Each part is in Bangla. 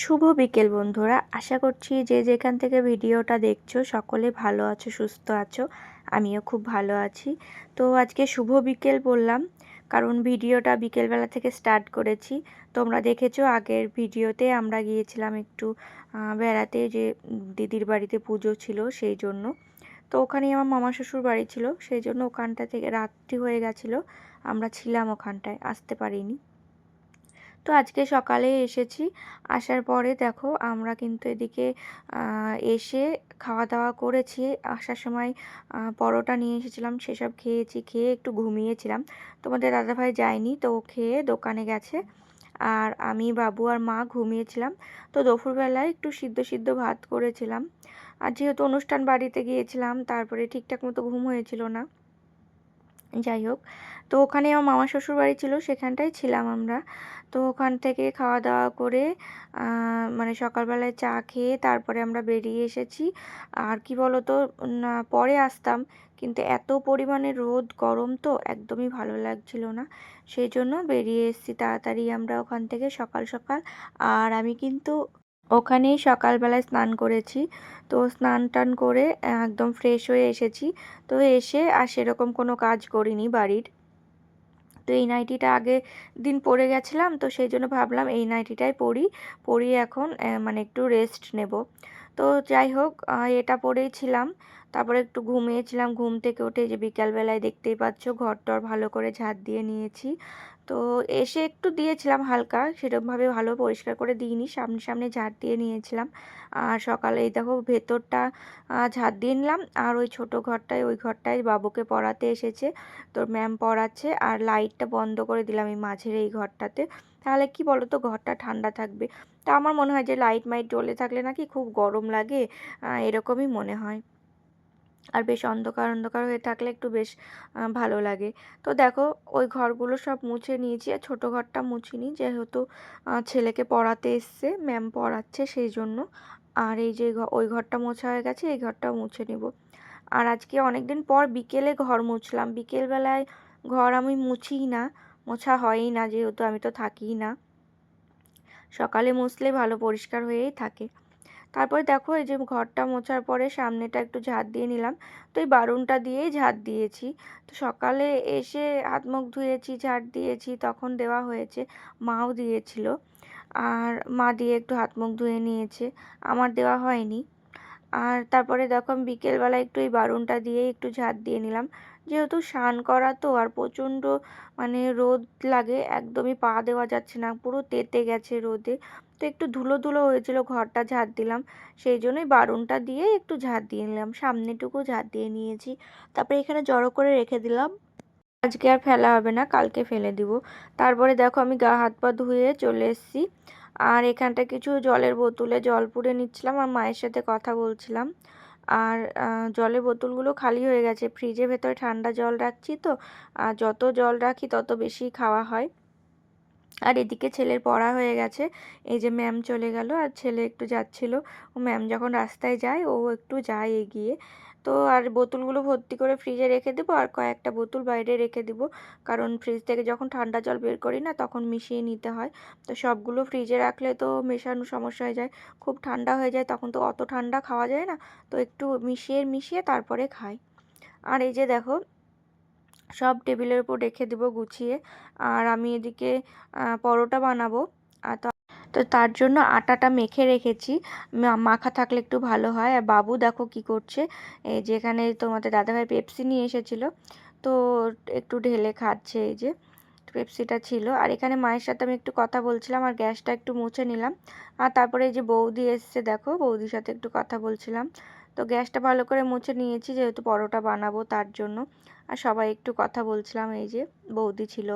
শুভ বিকেল বন্ধুরা। আশা করছি যে যেখান থেকে ভিডিওটা দেখছ, সকলে ভালো আছো, সুস্থ আছো। আমিও খুব ভালো আছি। তো আজকে শুভ বিকেল বললাম, কারণ ভিডিওটা বিকেলবেলা থেকে স্টার্ট করেছি। তোমরা দেখেছ, আগের ভিডিওতে আমরা গিয়েছিলাম একটু বেড়াতে যে দিদির বাড়িতে পুজো ছিল সেই জন্য। তো ওখানেই আমার মামা শ্বশুর বাড়ি ছিল, সেই জন্য ওখানটা থেকে রাত্রি হয়ে গেছিল। আমরা ছিলাম ওখানটায়, আসতে পারিনি। তো আজকে সকালে এসেছি। আসার পরে দেখো আমরা কিন্তু এদিকে এসে খাওয়া দাওয়া করেছি। আসার সময় পরোটা নিয়ে এসেছিলাম, সেসব খেয়েছি, খেয়ে একটু ঘুমিয়েছিলাম। তোমাদের দাদাভাই যায়নি তো খেয়ে দোকানে গেছে। আর আমি, বাবু আর মা ঘুমিয়েছিলাম। তো দুপুরবেলায় একটু সিদ্ধ সিদ্ধ ভাত করেছিলাম। আর যেহেতু অনুষ্ঠান বাড়িতে গিয়েছিলাম, তারপরে ঠিকঠাক মতো ঘুম হয়েছিল না। যাই হোক, তো ওখানে আমার মামা শ্বশুর বাড়ি ছিল সেখানটাই ছিলাম আমরা। তো ওখান থেকে খাওয়া দাওয়া করে মানে সকালবেলায় চা খেয়ে তারপরে আমরা বেরিয়ে এসেছি। আর কি বলতো, না, পরে আসতাম, কিন্তু এত পরিমাণে রোদ, গরম তো একদমই ভালো লাগছিল না। সেই জন্য বেরিয়ে এসেছি তাড়াতাড়ি আমরা ওখান থেকে সকাল সকাল। আর আমি কিন্তু ওখানেই সকালবেলায় স্নান করেছি। তো স্নান টান করে, একদম ফ্রেশ হয়ে এসেছি। তো এসে আর সেরকম কোনো কাজ করিনি বাড়ির। তো এই নাইটিটা আগে দিন পরে গেছিলাম, তো সেই জন্য ভাবলাম এই নাইটিটাই পরি। পরি এখন মানে একটু রেস্ট নেব। তো যাই হোক এটা পরেই ছিলাম। তারপরে একটু ঘুমিয়েছিলাম। ঘুম থেকে উঠে যে বিকালবেলায় দেখতেই পাচ্ছ ঘর টর ভালো করে ঝাঁট দিয়ে নিয়েছি। তো এসে একটু দিয়েছিলাম হালকা, সেরকমভাবে ভালো পরিষ্কার করে দিইনি। সামনে সামনে ঝাঁট দিয়ে নিয়েছিলাম। আর সকালে এই দেখো ভেতরটা ঝাঁট দিয়ে নিলাম। আর ওই ছোট ঘরটায়, ওই ঘরটায় বাবুকে পড়াতে এসেছে। তোর ম্যাম পড়াচ্ছে আর লাইটটা বন্ধ করে দিলাম এই মাঝের এই ঘরটাতে। তাহলে কি বলো তো ঘরটা ঠান্ডা থাকবে। তা আমার মনে হয় যে লাইট মাইট জ্বলে থাকলে নাকি খুব গরম লাগে এরকমই মনে হয়। আর বেশ অন্ধকার অন্ধকার হয়ে থাকলে একটু বেশ ভালো লাগে। তো দেখো, ওই ঘরগুলো সব মুছে নিয়েছি আর ছোটো ঘরটা মুছিনি। যেহেতু ছেলেকে পড়াতে এসছে ম্যাম পড়াচ্ছে সেই জন্য আর এই যে ওই ঘরটা মোছা হয়ে গেছে, এই ঘরটা মুছে নিব। আর আজকে অনেক দিন পর বিকেলে ঘর মুছলাম। বিকেলবেলায় ঘর আমি মুছিই না, মোছা হয়ই না, যেহেতু আমি তো থাকিই না। সকালে মুছলে ভালো পরিষ্কার হয়েই থাকে। তারপরে দেখো এই যে ঘরটা মোছার পরে সামনেটা একটু ঝাঁট দিয়ে নিলাম। তো এই বারুনটা দিয়েই ঝাঁট দিয়েছি। তো সকালে এসে হাত মুখ ধুয়েছি, ঝাঁট দিয়েছি, তখন দেওয়া হয়েছে মাও দিয়েছিল। আর মা দিয়ে একটু হাত মুখ ধুয়ে নিয়েছে। আমার দেওয়া হয়নি। আর তারপরে দেখো আমি বিকেলবেলা একটু এই বারুনটা দিয়ে একটু ঝাঁট দিয়ে নিলাম। যেহেতু স্নান করা তো, আর প্রচণ্ড মানে রোদ লাগে, একদমই পা দেওয়া যাচ্ছে না, পুরো তেতে গেছে রোদে। তো একটু ধুলো ধুলো হয়েছিল, ঘরটা ঝাড় দিলাম। সেই জন্যই বারুনটা দিয়ে একটু ঝাড় দিয়ে নিলাম। সামনেটুকু ঝাড় দিয়ে নিয়েছি। তারপরে এখানে জড়ো করে রেখে দিলাম। আজকে আর ফেলা হবে না, কালকে ফেলে দিব। তারপরে দেখো আমি গা হাত পা ধুয়ে চলে এসেছি। আর এখানটা কিছু জলের বোতলে জল পুড়ে নিচ্ছিলাম। আর মায়ের সাথে কথা বলছিলাম। আর জলের বোতলগুলো খালি হয়ে গেছে। ফ্রিজের ভেতরে ঠান্ডা জল রাখছি তো। আর যত জল রাখি তত বেশি খাওয়া হয়। আর এদিকে ছেলের পড়া হয়ে গেছে। এই যে ম্যাম চলে গেল আর ছেলে একটু যাচ্ছিল। ও ম্যাম যখন রাস্তায় যায়, ও একটু যায় এগিয়ে। তো আর বোতলগুলো ভর্তি করে ফ্রিজে রেখে দেবো আর কয়েকটা বোতল বাইরে রেখে দেবো। কারণ ফ্রিজ থেকে যখন ঠান্ডা জল বের করি না, তখন মিশিয়ে নিতে হয়। তো সবগুলো ফ্রিজে রাখলে তো মেশানো সমস্যা হয়ে যায়। খুব ঠান্ডা হয়ে যায়, তখন তো অত ঠান্ডা খাওয়া যায় না। তো একটু মিশিয়ে মিশিয়ে তারপরে খাই। আর এই যে দেখো সব টেবিলের উপর রেখে দেবো গুছিয়ে। আর আমি এদিকে পরোটা বানাবো। আর তো তার জন্য আটাটা মেখে রেখেছি। মাখা থাকলে একটু ভালো হয়। আর বাবু দেখো কি করছে। এই যেখানে তোমাদের দাদাভাই পেপসি নিয়ে এসেছিল। তো একটু ঢেলে খাচ্ছে এই যে পেপসিটা ছিল। আর এখানে মায়ের সাথে আমি একটু কথা বলছিলাম আর গ্যাসটা একটু মুছে নিলাম। আর তারপরে এই যে বৌদি এসছে, দেখো, বৌদির সাথে একটু কথা বলছিলাম। তো গ্যাসটা ভালো করে মুছে নিয়েছি, যেহেতু পরোটা বানাবো তার জন্য। আর সবাই একটু কথা বলছিলাম, এই যে বৌদি ছিল,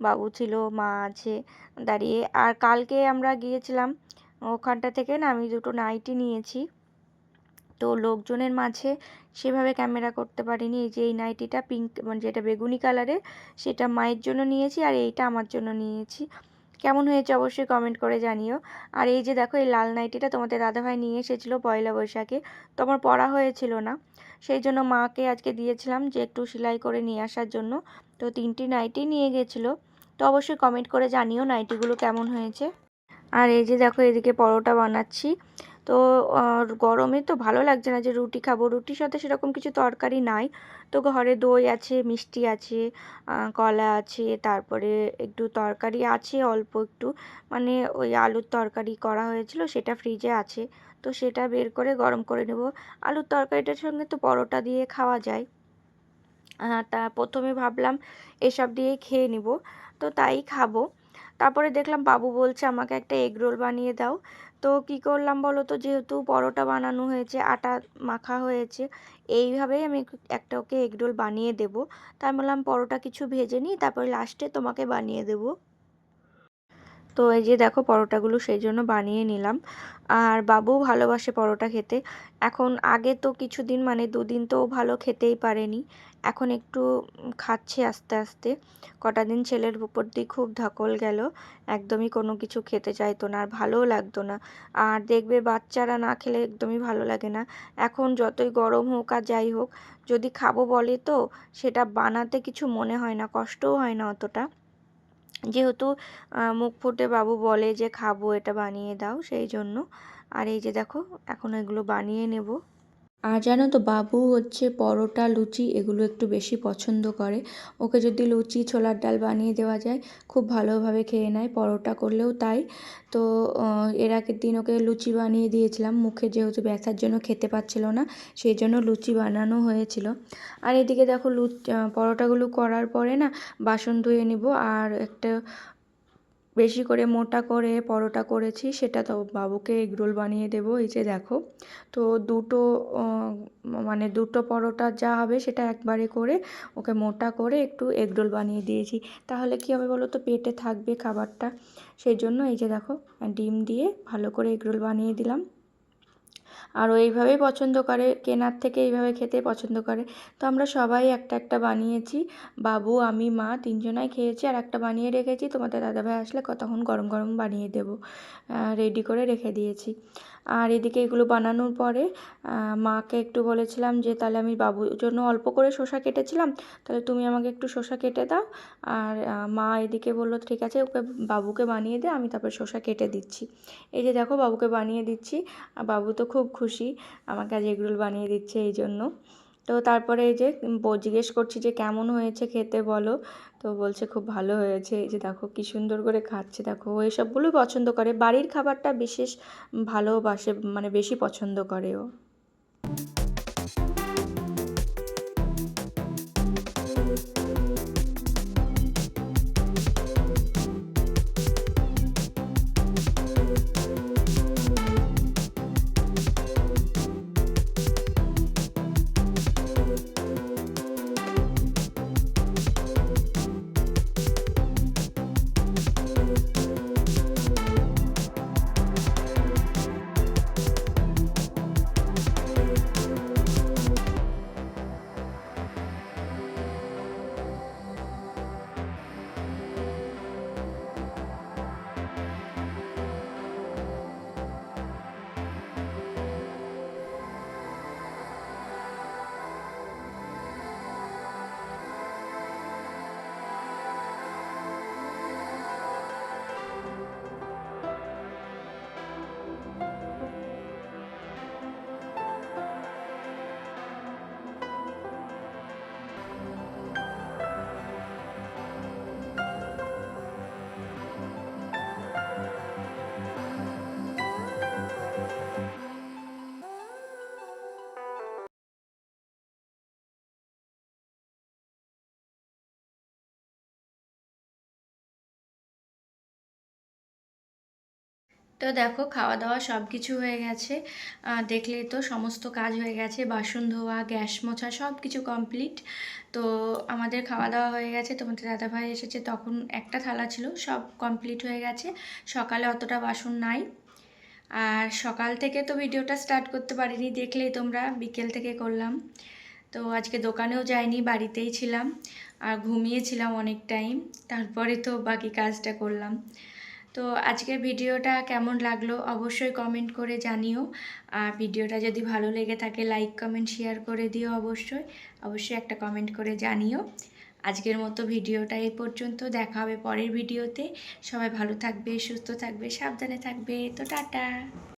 বাবু ছিল, মা আছে দাঁড়িয়ে। আর কালকে আমরা গিয়েছিলাম ওখানটা থেকে না আমি দুটো নাইটি নিয়েছি। তো লোকজনের মাঝে সেভাবে ক্যামেরা করতে পারিনি। এই যে এই নাইটিটা পিঙ্ক মানে যেটা বেগুনি কালারের সেটা মায়ের জন্য নিয়েছি আর এইটা আমার জন্য নিয়েছি। কেমন হয়েছে অবশ্যই কমেন্ট করে জানিও। আর এই যে দেখো, এই লাল নাইটিটা তোমাদের দাদাভাই নিয়ে এসেছিল পয়লা বৈশাখে। তো আমার পড়া হয়েছিল না। সেই জন্য মাকে আজকে দিয়েছিলাম যে একটু সেলাই করে নিয়ে আসার জন্য। তো তিনটি নাইটি নিয়ে গেছিল। তো অবশ্যই কমেন্ট করে জানিও নাইটিগুলো কেমন হয়েছে। আর এই যে দেখো, এদিকে পরোটা বানাচ্ছি। তো গরমে তো ভালো লাগছে না যে রুটি খাব। রুটির সাথে সেরকম কিছু তরকারি নাই। তো ঘরে দই আছে, মিষ্টি আছে কলা আছে, তারপরে একটু তরকারি আছে, অল্প একটু। মানে ওই আলুর তরকারি করা হয়েছিল, সেটা ফ্রিজে আছে। তো সেটা বের করে গরম করে নেব। আলুর তরকারিটার সঙ্গে তো পরোটা দিয়ে খাওয়া যায়। তা প্রথমে ভাবলাম এসব দিয়ে খেয়ে নিব। তো তাই খাব। তারপরে দেখলাম বাবু বলছে, আমাকে একটা এগ রোল বানিয়ে দাও। তো কি করলাম বলো তো? যেহেতু পরোটা বানানো হয়েছে, আটা মাখা হয়েছে, এইভাবেই আমি একটা ওকে এগ রোল বানিয়ে দেবো। তাই বললাম, পরোটা কিছু ভেজে নিই, তারপরে লাস্টে তোমাকে বানিয়ে দেবো। তো এই যে দেখো, পরোটাগুলো সেই জন্য বানিয়ে নিলাম। আর বাবু ভালোবাসে পরোটা খেতে। এখন আগে তো কিছুদিন মানে দুদিন তো ভালো খেতেই পারেনি। এখন একটু খাচ্ছে আস্তে আস্তে। কটা দিন ছেলের উপর দিয়ে খুব ধকল গেল। একদমই কোনো কিছু খেতে চাইতো না আর ভালোও লাগতো না। আর দেখবে বাচ্চারা না খেলে একদমই ভালো লাগে না। এখন যতই গরম হোক আর যাই হোক, যদি খাব বলে তো সেটা বানাতে কিছু মনে হয় না, কষ্টও হয় না অতটা। যেহেতু মুখ ফুটে বাবু বলে যে খাব, এটা বানিয়ে দাও সেই জন্য। আর এই যে দেখো, এখন এগুলো বানিয়ে নেব। আর জানো তো বাবু হচ্ছে পরোটা, লুচি এগুলো একটু বেশি পছন্দ করে। ওকে যদি লুচি, ছোলার ডাল বানিয়ে দেওয়া যায়, খুব ভালোভাবে খেয়ে নেয়, পরোটা করলেও তাই। তো এর আগের দিন ওকে লুচি বানিয়ে দিয়েছিলাম, মুখে যেহেতু ব্যথার জন্য খেতে পাচ্ছিল না, সেই জন্য লুচি বানানো হয়েছিল। আর এদিকে দেখো লু পরোটাগুলো করার পরে না, বাসন ধুয়ে নিব, আর একটা বেশি করে মোটা করে পরোটা করেছি, সেটা তো বাবুকে এগরোল বানিয়ে দেবো, এই যে দেখো। তো দুটো মানে দুটো পরোটা যা হবে সেটা একবারে করে ওকে মোটা করে একটু এগরোল বানিয়ে দিয়েছি। তাহলে কি হবে বলো তো, পেটে থাকবে খাবারটা। সেই জন্য এই যে দেখো, ডিম দিয়ে ভালো করে এগরোল বানিয়ে দিলাম। আর এইভাবেই পছন্দ করে, কেনার থেকে এইভাবে খেতে পছন্দ করে। তো আমরা সবাই একটা একটা বানিয়েছি। বাবু, আমি, মা তিনজনাই খেয়েছি আর একটা বানিয়ে রেখেছি। তোমাদের দাদাভাই আসলে কতক্ষণ গরম গরম বানিয়ে দেবো রেডি করে রেখে দিয়েছি। আর এদিকে এগুলো বানানোর পরে মাকে একটু বলেছিলাম যে, তাহলে আমি বাবুর জন্য অল্প করে শসা কেটেছিলাম, তাহলে তুমি আমাকে একটু শসা কেটে দাও। আর মা এদিকে বলল, ঠিক আছে, ওকে বাবুকে বানিয়ে দে, আমি তারপর শসা কেটে দিচ্ছি। এই যে দেখো, বাবুকে বানিয়ে দিচ্ছি। আর বাবু তো খুব খুশি, আমাকে আজ এগরোল বানিয়ে দিচ্ছে এই জন্য। তো তারপরে এই যে জিজ্ঞেস করছি যে, কেমন হয়েছে খেতে বলো? তো বলছে, খুব ভালো হয়েছে। এই যে দেখো কী সুন্দর করে খাচ্ছে। দেখো ও এসবগুলোই পছন্দ করে। বাড়ির খাবারটা বিশেষ ভালোবাসে মানে বেশি পছন্দ করে ও। তো দেখো খাওয়া দাওয়া সব কিছু হয়ে গেছে। দেখলে তো সমস্ত কাজ হয়ে গেছে, বাসন ধোয়া, গ্যাস মোছা সব কিছু কমপ্লিট তো আমাদের খাওয়া দাওয়া হয়ে গেছে, তোমাদের দাদাভাই এসেছে, তখন একটা থালা ছিল, সব কমপ্লিট হয়ে গেছে। সকালে অতটা বাসন নাই। আর সকাল থেকে তো ভিডিওটা স্টার্ট করতে পারিনি, দেখলেই তোমরা, বিকেল থেকে করলাম। তো আজকে দোকানেও যাইনি, বাড়িতেই ছিলাম। আর ঘুমিয়েছিলাম অনেক টাইম তারপরে তো বাকি কাজটা করলাম। তো আজকের ভিডিওটা কেমন লাগল অবশ্যই কমেন্ট করে জানিও। আর ভিডিওটা যদি ভালো লেগে থাকে লাইক কমেন্ট শেয়ার করে দিও অবশ্যই। অবশ্যই একটা কমেন্ট করে জানিও। আজকের মতো ভিডিওটা এই পর্যন্ত। দেখা হবে পরের ভিডিওতে। সবাই ভালো থাকবে, সুস্থ থাকবে, সাবধানে থাকবে। তো টাটা।